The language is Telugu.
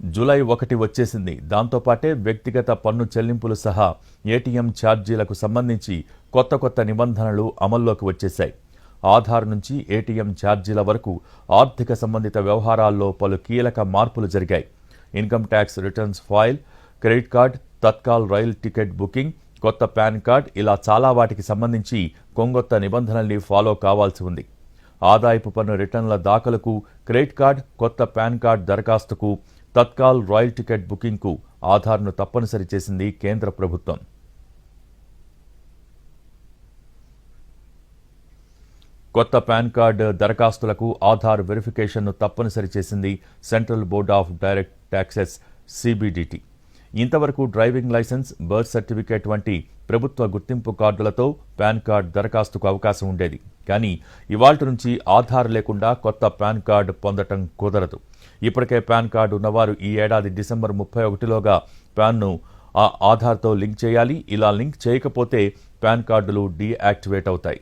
జూలై ఒకటి వచ్చేసింది. దాంతోపాటే వ్యక్తిగత పన్ను చెల్లింపులు సహా ఏటీఎం ఛార్జీలకు సంబంధించి కొత్త కొత్త నిబంధనలు అమల్లోకి వచ్చేశాయి. ఆధార్ నుంచి ఏటీఎం ఛార్జీల వరకు ఆర్థిక సంబంధిత వ్యవహారాల్లో పలు కీలక మార్పులు జరిగాయి. Income tax returns file credit card Tatkal rail ticket booking కొత్త పాన్ కార్డ్ ఇలా చాలా వాటికి సంబంధించి కొంగొత్త నిబంధనల్ని ఫాలో కావాల్సి ఉంది. ఆదాయపు పన్ను రిటర్న్ల దాఖలకు క్రెడిట్ కార్డ్ కొత్త పాన్ కార్డ్ దరఖాస్తుకు తత్కాల్ రాయల్ టికెట్ బుకింగ్కు ఆధార్ను తప్పనిసరి చేసింది కేంద్ర ప్రభుత్వం. కొత్త పాన్ కార్డు దరఖాస్తులకు ఆధార్ వెరిఫికేషన్ను తప్పనిసరి చేసింది central board of direct taxes CBDT. ఇంతవరకు డ్రైవింగ్ లైసెన్స్ బర్త్ సర్టిఫికేట్ వంటి ప్రభుత్వ గుర్తింపు కార్డులతో పాన్ కార్డ్ దరఖాస్తుకు అవకాశం ఉండేది. కానీ ఇవాల్టి నుంచి ఆధార్ లేకుండా కొత్త పాన్ కార్డు పొందటం కుదరదు. ఇప్పటికే పాన్ కార్డు ఉన్నవారు ఈ ఏడాది డిసెంబర్ ముప్పై ఒకటిలోగా పాన్ను ఆ ఆధార్తో లింక్ చేయాలి. ఇలా లింక్ చేయకపోతే పాన్ కార్డులు డీయాక్టివేట్ అవుతాయి.